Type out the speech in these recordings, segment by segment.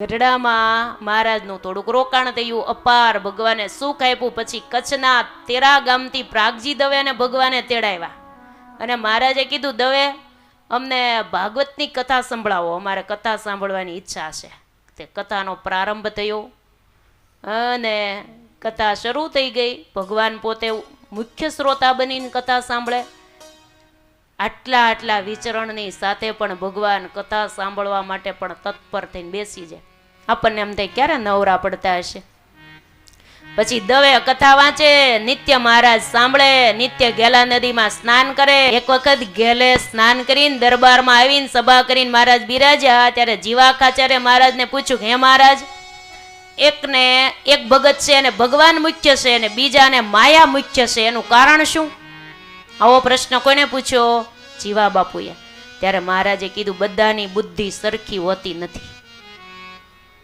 ગઢડામાં મહારાજનું થોડુંક રોકાણ થયું, અપાર. ભગવાને સુખ આપ્યું, પછી કચ્છના તેરા ગામથી પ્રાગજી દવેને ભગવાને તેડાવ્યા. અને મહારાજે કીધું, દવે, અમને ભાગવતની કથા સંભળાવો. અમારે કથા સાંભળવાની ઈચ્છા છે. તે કથાનો પ્રારંભ થયો અને કથા શરૂ થઈ ગઈ. ભગવાન પોતે મુખ્ય શ્રોતા બનીને કથા સાંભળે. આટલા આટલા વિચરણની સાથે પણ ભગવાન કથા સાંભળવા માટે પણ તત્પર થઈને બેસી જાય. આપણને એમ થાય, ક્યારે નવરા પડતા હશે? પછી દવે કથા વાંચે, નિત્ય મહારાજ સાંભળે, નિત્ય ગેલા નદીમાં સ્નાન કરે. એક વખત ગેલે સ્નાન કરીને દરબારમાં આવીને સભા કરીને મહારાજ બિરાજ્યા, ત્યારે જીવાખાચાર્ય મહારાજને પૂછ્યું, હે મહારાજ, એકને એક ભગત છે અને ભગવાન મુખ્ય છે અને બીજાને માયા મુખ્ય છે, એનું કારણ શું? આવો પ્રશ્ન કોને પૂછ્યો? જીવા બાપુએ. ત્યારે મહારાજે કીધું, બધાની બુદ્ધિ સરખી હોતી નથી.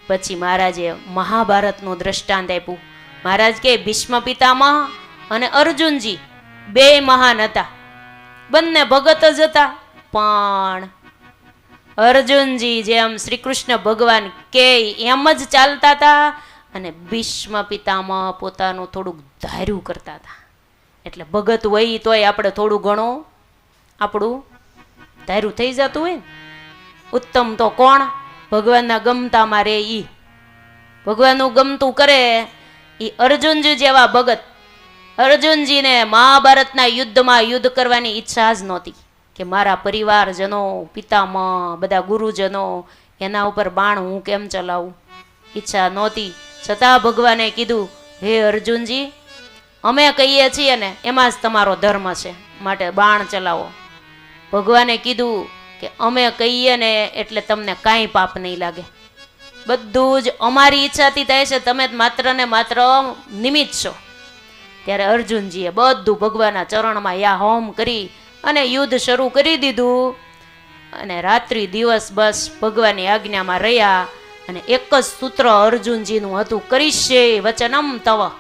પછી મહારાજે મહાભારતનું દ્રષ્ટાંત આપ્યું. મહારાજ કે, ભીષ્મ પિતામહ અને અર્જુનજી બે મહાન હતા. બંને ભગત જ હતા, પણ અર્જુનજી જેમ શ્રી કૃષ્ણ ભગવાન કે એમ જ ચાલતા હતા અને ભીષ્મ પિતામહ પોતાનું થોડુંક ધાર્યું કરતા હતા. એટલે ભગત હોય તોય આપણે થોડું ઘણું આપણું ધાર્યું થઈ જતું હોય ઉત્તમ તો કોણ? ભગવાનના ગમતામાં રે ઈ. ભગવાનનું ગમતું કરે એ અર્જુનજી જેવા ભગત. અર્જુનજીને મહાભારતના યુદ્ધમાં યુદ્ધ કરવાની ઈચ્છા જ નહોતી કે મારા પરિવારજનો, પિતામહ, બધા ગુરુજનો એના ઉપર બાણ હું કેમ ચલાવું? ઈચ્છા નહોતી. છતાં ભગવાને કીધું, હે અર્જુનજી, અમે કહીએ છીએ ને, એમાં જ તમારો ધર્મ છે, માટે બાણ ચલાવો. ભગવાને કીધું કે અમે કહીએ ને એટલે તમને કાંઈ પાપ નહીં લાગે. બધું જ અમારી ઈચ્છાથી થાય છે, તમે માત્ર ને માત્ર નિમિત્ત છો. ત્યારે અર્જુનજીએ બધું ભગવાનના ચરણમાં યા હોમ કરી અને યુદ્ધ શરૂ કરી દીધું. અને રાત્રિ દિવસ બસ ભગવાનની આજ્ઞામાં રહ્યા અને એક જ સૂત્ર અર્જુનજીનું હતું, કરીશે વચનમ તવ.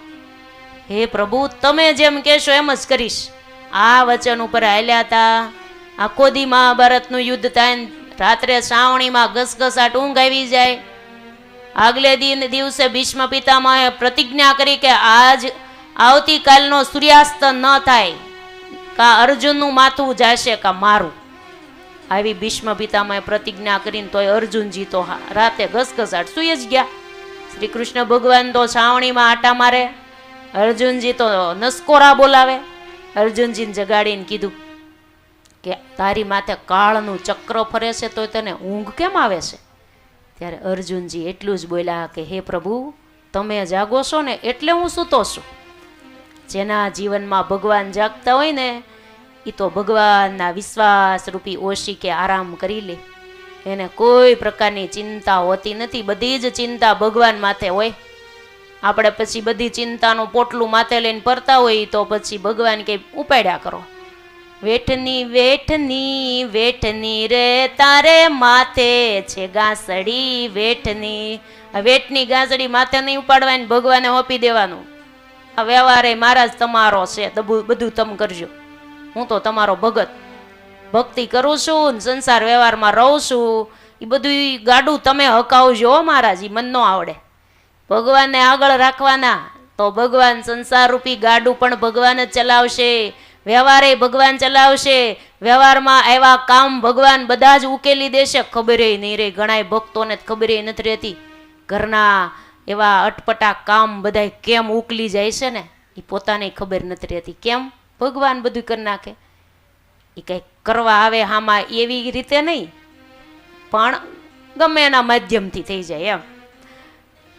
હે પ્રભુ, તમે જેમ કહેશો એમ જ કરીશ. આ વચન ઉપર હાલ્યા હતા. આખો દી મહાભારતનું યુદ્ધ થાય રાત્રે શ્રાવણીમાં ઘસઘસાટ ઊંઘ આવી જાય. આગલે દિન દિવસે ભીષ્મ પિતામહે પ્રતિજ્ઞા કરી કે આજ આવતીકાલનો સૂર્યાસ્ત ન થાય, કા અર્જુનનું માથું જાશે કા મારું. આવી ભીષ્મ પિતામહે પ્રતિજ્ઞા કરીને તોય અર્જુનજી તો રાતે ઘસઘસાટ સુઈ જ ગયા. શ્રી કૃષ્ણ ભગવાન તો છાવણીમાં આટા મારે. અર્જુનજી તો નસકોરા બોલાવે. અર્જુનજીને જગાડીને કીધું કે તારી માથે કાળનું ચક્ર ફરે છે તો તને ઊંઘ કેમ આવે છે? ત્યારે અર્જુનજી એટલું જ બોલ્યા કે, હે પ્રભુ, તમે જાગો છો ને એટલે હું સૂતો છું. જેના જીવનમાં ભગવાન જાગતા હોય ને એ તો ભગવાનના વિશ્વાસ રૂપી ઓશી કે આરામ કરી લે. એને કોઈ પ્રકારની ચિંતા હોતી નથી, બધી જ ચિંતા ભગવાન માથે હોય. આપણે પછી બધી ચિંતાનું પોટલું માથે લઈને ફરતા હોય તો પછી ભગવાન કંઈ ઉપાડ્યા કરો. વેઠની વેઠની વેઠની રે, તારે માથે છે ગાંસડી વેઠની વેઠની ગાંસડી માથે નહીં ઉપાડવાની ભગવાને હોપી દેવાનું. આ વ્યવહાર એ મહારાજ તમારો છે બધું તમે કરજો. હું તો તમારો ભગત. ભક્તિ કરું છું સંસાર વ્યવહારમાં રહું છું. એ બધું ગાડું તમે હકાવજો મહારાજ એ મન ન આવડે. ભગવાનને આગળ રાખવાના, તો ભગવાન સંસાર રૂપી ગાડું પણ ભગવાન જ ચલાવશે. વ્યવહારે ભગવાન ચલાવશે, વ્યવહારમાં આવ્યા કામ ભગવાન બધા જ ઉકેલી દેશે. ખબરે નહીં રે, ઘણાય ભક્તોને ખબરે નથી રહેતી. ઘરના એવા અટપટા કામ બધાય કેમ ઉકલી જાય છે ને એ પોતાને ખબર નથી રહેતી. કેમ? ભગવાન બધું કરી નાખે. એ કંઈક કરવા આવે હામાં એવી રીતે નહીં, પણ ગમે એના માધ્યમથી થઈ જાય એમ.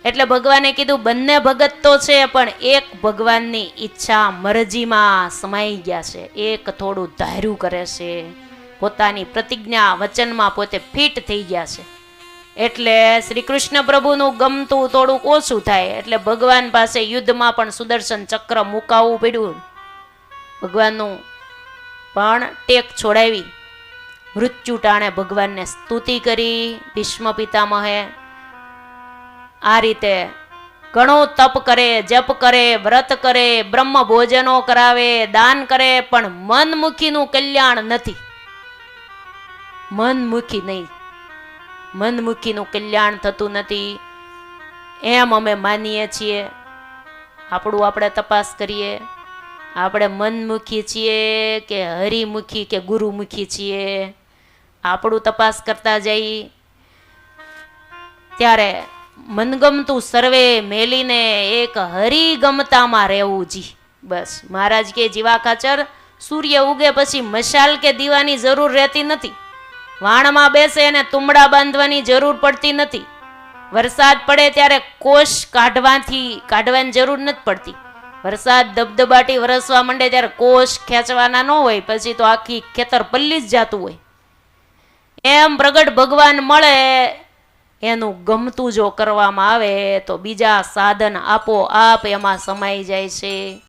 એટલે ભગવાને કીધું, બંને ભગત તો છે, પણ એક ભગવાનની ઈચ્છા મરજીમાં સમાઈ ગયા છે. એક થોડું ધાર્યું કરે છે. પોતાની પ્રતિજ્ઞા વચનમાં પોતે ફિટ થઈ ગયા છે. એટલે શ્રી કૃષ્ણ પ્રભુનું ગમતું થોડુંક ઓછું થાય. એટલે ભગવાન પાસે યુદ્ધમાં પણ સુદર્શન ચક્ર મુકાવવું પડ્યું. ભગવાનનું પણ ટેક છોડાવી. મૃત્યુ ટાણે ભગવાનને સ્તુતિ કરી. ભીષ્મ પિતામહે આ રીતે ઘણો તપ કરે, જપ કરે, વ્રત કરે, બ્રહ્મ ભોજનો કરાવે, દાન કરે, પણ મનમુખીનું કલ્યાણ નથી. મનમુખી નહીં. મનમુખીનું કલ્યાણ થતું નથી. એમ અમે માનીએ છીએ. આપણું આપણે તપાસ કરીએ. આપણે મનમુખી છીએ કે હરિમુખી કે ગુરુમુખી છીએ? આપણું તપાસ કરતા જઈ. ત્યારે મનગમતું સર્વે મેલીને એક હરિગમતામાં રહેવું જી. બસ, મહારાજ કે જીવા ખાચર સૂર્ય ઉગે પછી મશાલ કે દીવાની જરૂર રહેતી નથી. વાણમાં બેસે અને તુમડા બાંધવાની જરૂર પડતી નથી. વરસાદ પડે ત્યારે કોષ કાઢવાથી કાઢવાની જરૂર નથી પડતી. વરસાદ દબદબાટી વરસવા માંડે ત્યારે કોષ ખેંચવાના ન હોય, પછી તો આખી ખેતર પલ્લી જ જાતું હોય. એમ પ્રગટ ભગવાન મળે એનું ગમતું જો કરવામાં આવે તો બીજા સાધન આપો આપ એમાં સમાઈ જાય છે.